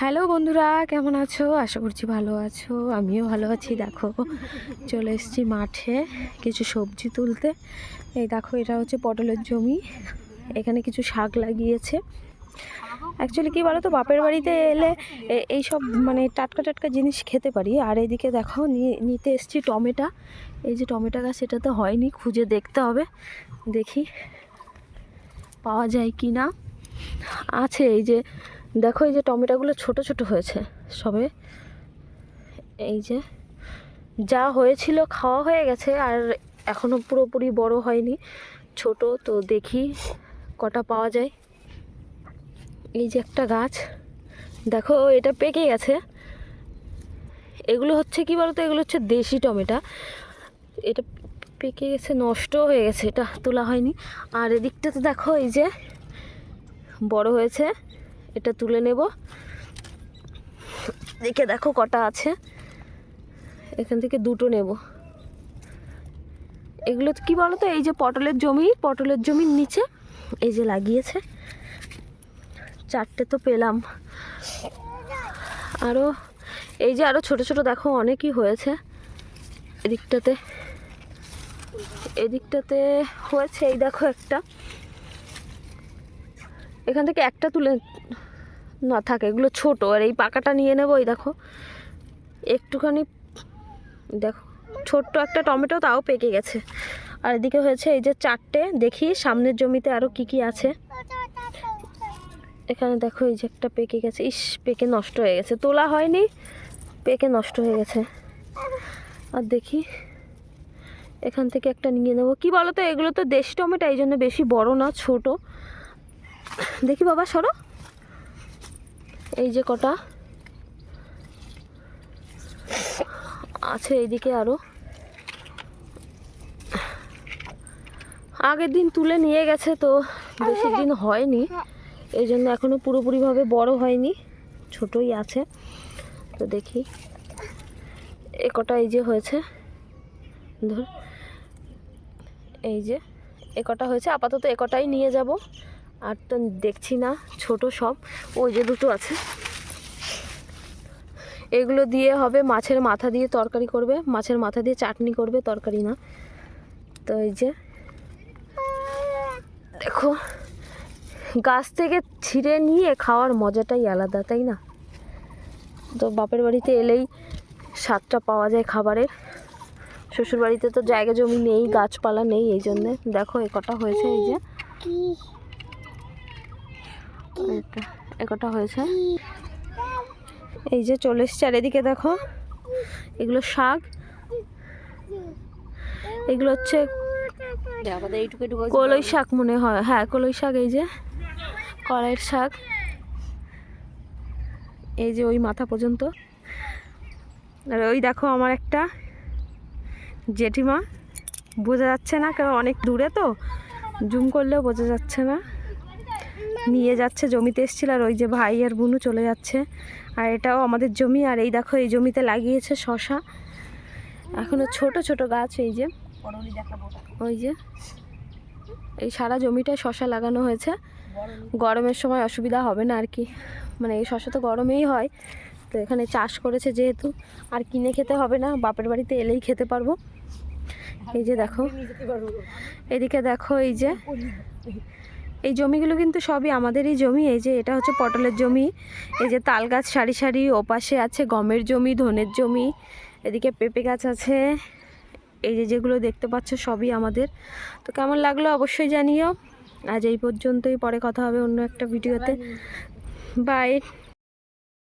Hello বন্ধুরা, কেমন আছো? আশা করছি ভালো আছো। আমিও ভালো আছি, দেখো। চলে এসেছি মাঠে কিছু সবজি তুলতে। এই দেখো, এটা হচ্ছে পটলের জমি। এখানে কিছু শাক লাগিয়েছে। অ্যাকচুয়ালি কী বলো তো বাপের বাড়িতে এলে এই সব মানে টাটকা টাটকা জিনিস খেতে পারি। আর এদিকে দেখো নিতে এসছি টমেটো। এই যে টমেটো গাছ, এটা তো হয়নি, খুঁজে দেখতে হবে। দেখি, পাওয়া যায় কি না আছে, এই যে দেখো এই যে টমেটোগুলো ছোট ছোট হয়েছে সবে। এই যে যা হয়েছিল খাওয়া হয়ে গেছে আর এখনও পুরোপুরি বড় হয়নি, ছোট তো দেখি কটা পাওয়া যায়। এই যে একটা গাছ, দেখো এটা পেকে গেছে। এগুলো হচ্ছে কি বলতো? এগুলো হচ্ছে দেশি টমেটো। এটা পেকে গেছে, নষ্ট হয়ে গেছে, এটা তোলা হয়নি। আর এদিকটাতে দেখো এই যে বড় হয়েছে। এটা তুলে নেব। দেখে দেখো কটা আছে। এখান থেকে দুটো নেব। এগুলো কি বলো তো এই যে পটলের জমি, পটলের জমির নিচে এই যে লাগিয়েছে। চারটে তো পেলাম। আরও এই যে আরও ছোট ছোট দেখো অনেকই হয়েছে। এদিকটাতে এদিকটাতে হয়েছে এই দেখো একটা। এখান থেকে একটা তুলে না, থাকে, এগুলো ছোট, আর এই পাকাটা নিয়ে নেব, এই দেখো। একটুখানি, দেখো, ছোট্ট একটা টমেটো, তাও পেকে গেছে। আর এদিকে হয়েছে এই যে চারটে, দেখি সামনের জমিতে আরও কি কি আছে। এখানে দেখো এই যে একটা পেকে গেছে। ইস, পেকে নষ্ট হয়ে গেছে। তোলা হয়নি, পেকে নষ্ট হয়ে গেছে। আর দেখি, এখান থেকে একটা নিয়ে নেব। কি বলো তো এগুলো তো দেশি টমেটো, এই জন্য বেশি বড় না, ছোট। দেখি বাবা, সরো। এই যে কটা? আছে এইদিকে আরও। আগের দিন তুলে নিয়ে গেছে তো, বেশি দিন হয়নি। এই জন্য এখনও পুরোপুরিভাবে বড় হয়নি, ছোটই আছে। তো দেখি, এ কটা এই যে হয়েছে। ধর, এই যে, এ কটা হয়েছে, আপাতত এ কটাই নিয়ে যাব। আর তো দেখছি না, ছোট সব। ওই যে দুটো আছে। এগুলো দিয়ে হবে মাছের মাথা দিয়ে তরকারি করবে। মাছের মাথা দিয়ে চাটনি করবে, তরকারি না। তো এই যে, দেখো, গাছ থেকে ছিঁড়ে নিয়ে খাওয়ার মজাটাই আলাদা, তাই না? তো বাপের বাড়িতে এলেই স্বাদটা পাওয়া যায় খাবারের। শ্বশুর বাড়িতে তো জায়গা জমি নেই, গাছপালা নেই, এই জন্যে। দেখো, এ কটা হয়েছে, এই যে। এটা এ হয়েছে। এই যে চলে এসছে আর এদিকে দেখো এগুলো শাক। এগুলো হচ্ছে কলই শাক মনে হয়। হ্যাঁ কলই শাক এই যে কড়াইয়ের শাক। এই যে ওই মাথা পর্যন্ত। আর ওই দেখো আমার একটা জেঠিমা। বোঝা যাচ্ছে না কারণ অনেক দূরে তো। জুম করলেও বোঝা যাচ্ছে না। নিয়ে যাচ্ছে, জমিতে এসেছিল আর ওই যে ভাই আর বুনু চলে যাচ্ছে। আর এটাও আমাদের জমি, আর এই দেখো এই জমিতে লাগিয়েছে শশা। এখনও ছোট ছোট গাছ এই যে। ওই যে। এই সারা জমিটায় শশা লাগানো হয়েছে। গরমের সময় অসুবিধা হবে না আর কি। মানে এই শশা তো গরমেই হয়। তো এখানে চাষ করেছে যেহেতু। আর কিনে খেতে হবে না, বাপের বাড়িতে এলেই খেতে পারব। এই যে দেখো। এদিকে দেখো এই যে। এই জমিগুলো কিন্তু সবই আমাদেরই জমি এই যে এটা হচ্ছে পটলের জমি এই যে তাল গাছ সারি সারি ওপাশে আছে গমের জমি ধনের জমি এদিকে পেঁপে গাছ আছে এই যে যেগুলো দেখতে পাচ্ছ সবই আমাদের। তো কেমন লাগল অবশ্যই জানিও। আজ এই পর্যন্তই পরে কথা হবে অন্য একটা ভিডিওতে। বাই